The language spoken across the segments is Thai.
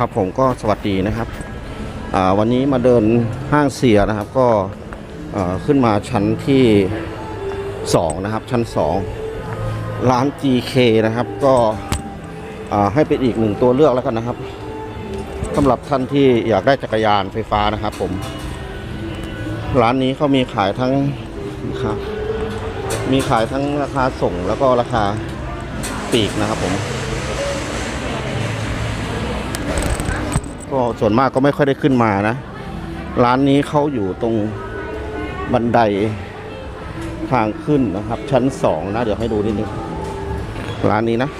ครับผมก็สวัสดีนะครับวันนี้มาเดินห้างเสียนะครับก็ขึ้นมาชั้นที่ 2 นะครับ ชั้น 2 ร้าน GK นะครับก็ให้เป็นอีกหนึ่งตัวเลือกแล้วกันนะครับสำหรับท่านที่อยากได้จักรยานไฟฟ้านะครับผม ร้านนี้เขามีขายทั้งครับมีขายทั้งราคาส่งแล้วก็ราคาปีกนะครับผม ก็ส่วนมากก็ไม่ค่อยได้ขึ้นมานะ ร้านนี้เขาอยู่ตรงบันไดทางขึ้นนะครับ ชั้นสองนะ เดี๋ยวให้ดูนิดนึงร้านนี้นะ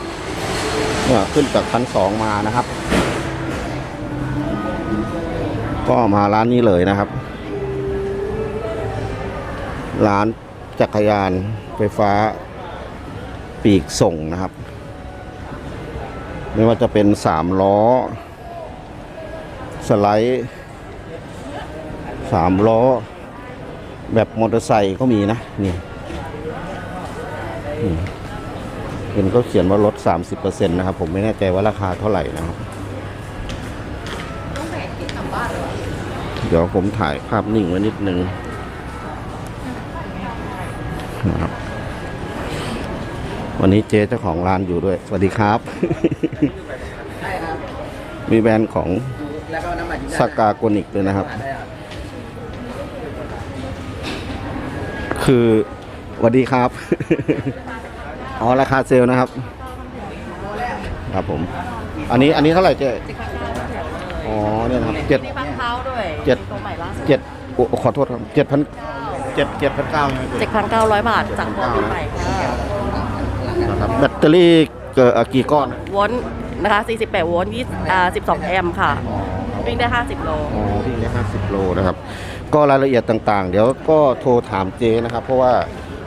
เนี่ยขึ้นจากชั้นสองมานะครับ ก็มาร้านนี้เลยนะครับ ร้านจักรยานไฟฟ้าปีกส่งนะครับ ไม่ว่าจะเป็นสามล้อ สไลด์สามล้อ แบบมอเตอร์ไซค์ก็มีนะนี่นี่เห็นก็เขียนว่าลด 30%นะครับ ผมไม่แน่ใจว่าราคาเท่าไหร่นะครับเดี๋ยวผมถ่ายภาพนิ่งไว้นิดนึงนะครับวันนี้เจ๊เจ้าของร้านอยู่ด้วย สวัสดีครับใช่ครับมีแบรนด์ของ แล้วก็น้ำมันอยู่สกาโกนิกด้วยนะครับ ได้ครับคือสวัสดีครับ อ๋อ ราคาเซลล์นะครับ ครับผม อันนี้อันนี้เท่าไหร่เจ๊อ๋อเนี่ยนะครับเจ็ด มีพักเท้าด้วยเจ็ด ตัวใหม่ล่าสุดเจ็ดโอ้ขอโทษครับเจ็ดพันเจ็ดเจ็ดพันเก้าเจ็ดพันเก้าร้อยบาทจากตัวปีใหม่ค่ะนะครับแบตเตอรี่เกิดกี่ก้อน โวลต์นะคะ48โวลต์20อ่า12 แอมป์ค่ะ วิ่งได้ 50 โล อ๋อวิ่งได้ห้าสิบโลนะครับ ก็รายละเอียดต่างๆ เดี๋ยวก็โทรถามเจนะครับ เพราะว่า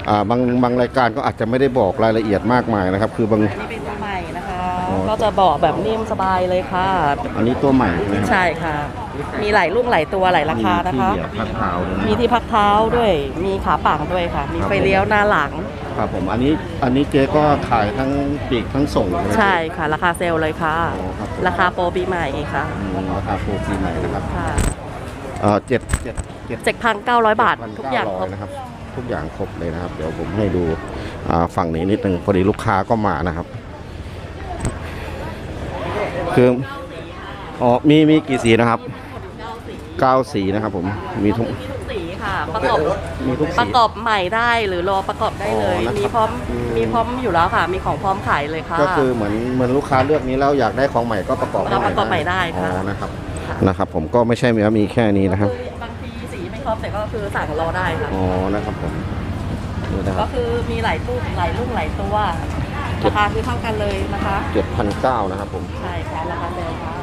อ่าบางบางรายการก็อาจจะไม่ได้บอกรายละเอียดมากมายนะครับ คือบาง อันนี้เป็นตัวใหม่นะคะ อ๋อ ก็จะเบาะแบบนิ่มสบายเลยค่ะ อันนี้ตัวใหม่นะครับใช่ค่ะ มีหลายรุ่นหลายตัวหลายราคานะคะ มีที่เหยียบพักเท้าด้วยนะ มีที่พักเท้าด้วย มีขาปังด้วยค่ะ มีไฟเลี้ยวหน้าหลัง ครับผมอันนี้อันนี้เจ๊ก็ขายทั้งปีกทั้งส่งไหมใช่ค่ะ ราคาเซลล์เลยค่ะ อ๋อครับผมราคาโปรปีใหม่ค่ะอืมราคาโปรปีใหม่นะครับค่ะเอ่อเจ็ดเจ็ดเจ็ด7,900บาททุกอย่างครบนะครับทุกอย่างครบเลยนะครับ เดี๋ยวผมให้ดูอ่าฝั่งนี้นิดนึงพอดีลูกค้าก็มานะครับ คืออ๋อมีมีกี่สีนะครับเก้าสีนะครับผมมีทุกมีทุกสีค่ะ ประกอบมีทุกปสี ระกอบใหม่ได้หรือรอประกอบได้เลย อ๋อนะครับมีพร้อมอืม มีพร้อมอยู่แล้วค่ะ มีของพร้อมขายเลยค่ะ ก็คือเหมือนเหมือนลูกค้าเลือกนี้แล้วอยากได้ของใหม่ก็ประกอบก็ประกอบใหม่ได้ค่ะ อ๋อนะครับค่ะนะครับ ผมก็ไม่ใช่มีว่ามีแค่นี้นะครับคือบางทีสีไม่ครบแต่ก็คือสั่งรอได้ค่ะ อ๋อนะครับผมนี่นะคก็รับคือมีหลายตู้หลายรุ่นหลายตัวราคาคือเท่ากันเลยนะคะ เจ็ดพันเก้านะครับผม ใช่ค่ะราคาเดิมค่ะ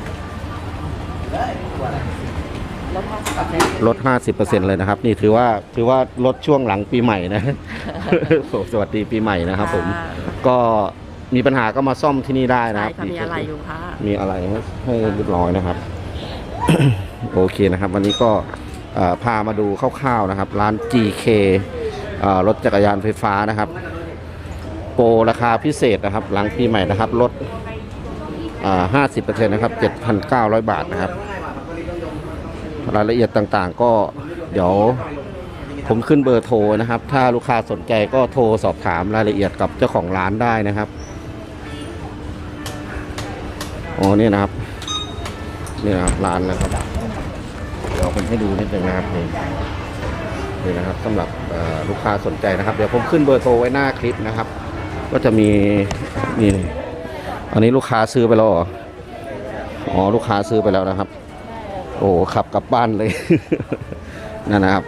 ลดห้าสิบเปอร์เซ็นต์ลด 50%เลยนะครับ นี่ถือว่าถือว่าลดช่วงหลังปีใหม่นะโอ้สวัสดีปีใหม่นะครับผมก็มีปัญหาก็มาซ่อมที่นี่ได้นะใช่ครับค่ะมีอะไรอยู่ค่ะมีอะไรให้ให้เรียบร้อยนะครับ โอเคนะครับ วันนี้ก็เอ่อพามาดูคร่าวๆนะครับ ร้าน GK เอ่อรถจักรยานไฟฟ้านะครับ โปรราคาพิเศษนะครับ หลังปีใหม่นะครับลดอ่า50%นะครับ 7,900 บาทนะครับ รายละเอียดต่างๆ ก็เดี๋ยวผมขึ้นเบอร์โทรนะครับ ถ้าลูกค้าสนใจก็โทรสอบถามรายละเอียดกับเจ้าของร้านได้นะครับอ๋อนี่นะครับนี่นะครับร้านนะครับเดี๋ยวผมให้ดูนิดนึงนะครับนี่นี่นะครับสำหรับลูกค้าสนใจนะครับ เดี๋ยวผมขึ้นเบอร์โทรไว้หน้าคลิปนะครับ ก็จะมีนี่อันนี้ลูกค้าซื้อไปแล้วเหรออ๋อลูกค้าซื้อไปแล้วนะครับ โอ้ขับกลับบ้านเลย นั่นนะครับ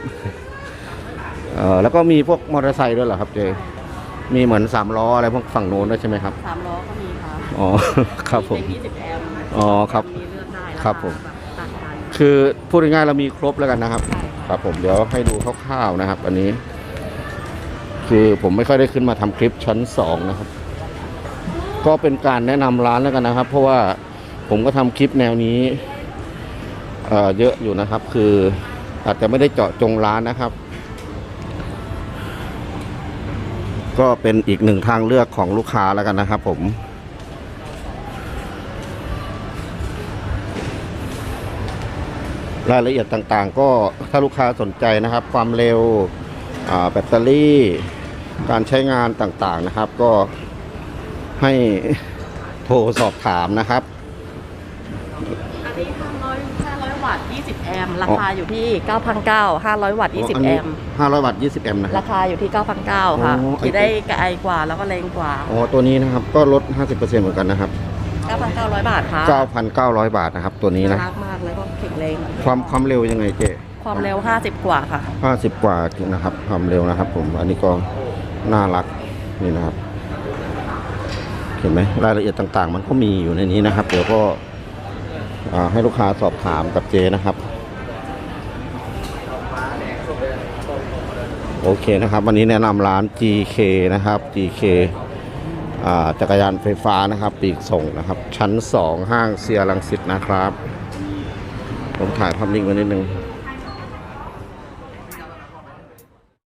เออแล้วก็มีพวกมอเตอร์ไซค์ด้วยเหรอครับเจมีเหมือนสามล้ออะไรพวกฝั่งโน้นด้วยใช่ไหมครับสามล้อก็มีค่ะอ๋อครับผมยี่สิบแอมป์อ๋อครับ มีเลือกได้าาครับผม ต่างกันคือพูดง่ายๆเรามีครบแล้วกันนะครับใช่ค่ะครับผมเดี๋ยวให้ดูคร่าวๆนะครับ อันนี้ คือผมไม่ค่อยได้ขึ้นมาทำคลิปชั้นสองนะครับ ก็เป็นการแนะนำร้านแล้วกันนะครับ เพราะว่าผมก็ทำคลิปแนวนี้ เเยอะอยู่นะครับ คืออาจจะไม่ได้เจาะจงร้านนะครับ ก็เป็นอีกหนึ่งทางเลือกของลูกค้าแล้วกันนะครับ ผมรายละเอียดต่างๆ ก็ถ้าลูกค้าสนใจนะครับ ความเร็วแบตเตอรี่ การใช้งานต่างๆนะครับ ก็ให้โทรสอบถามนะครับ อันนี้500 500 วัตต์ 20 แอ มป์ราคาอยู่ที่ 9,900 500 วัตต์ 20 แอมป์ห้าร้อยวัตต์ 20 แอมป์นะครัราบคาอยู่ที่ 9,900 ค่ะโอ้ขี่ได้ไกลกว่าแล้วก็แรงกว่า อ๋อ ตัวนี้นะครับ ก็ลด 50%เหมือนกันนะครับ 9,900 บาทค่ะ9,900 บาทนะครับ ตัวนี้น่านะรักมากแล้วก็แข็งแรงความความเร็วยังไงเจ๊ความเร็ว 50 กว่าค่ะ 50 กว่านะครับ ความเร็วนะครับผม อันนี้ก็น่ารักนี่นะครับ เห็นไหมรายละเอียดต่างๆ มันก็มีอยู่ในนี้นะครับ เดี๋ยวก็อ่าให้ลูกค้าสอบถามกับเจนะครับ โอเคนะครับ วันนี้แนะนำร้าน GK นะครับ GK จักรยานไฟฟ้านะครับ ปีกส่งนะครับ ชั้น 2 ห้างเซียรังสิตนะครับ ผมถ่ายภาพนิ่งไว้นิดนึง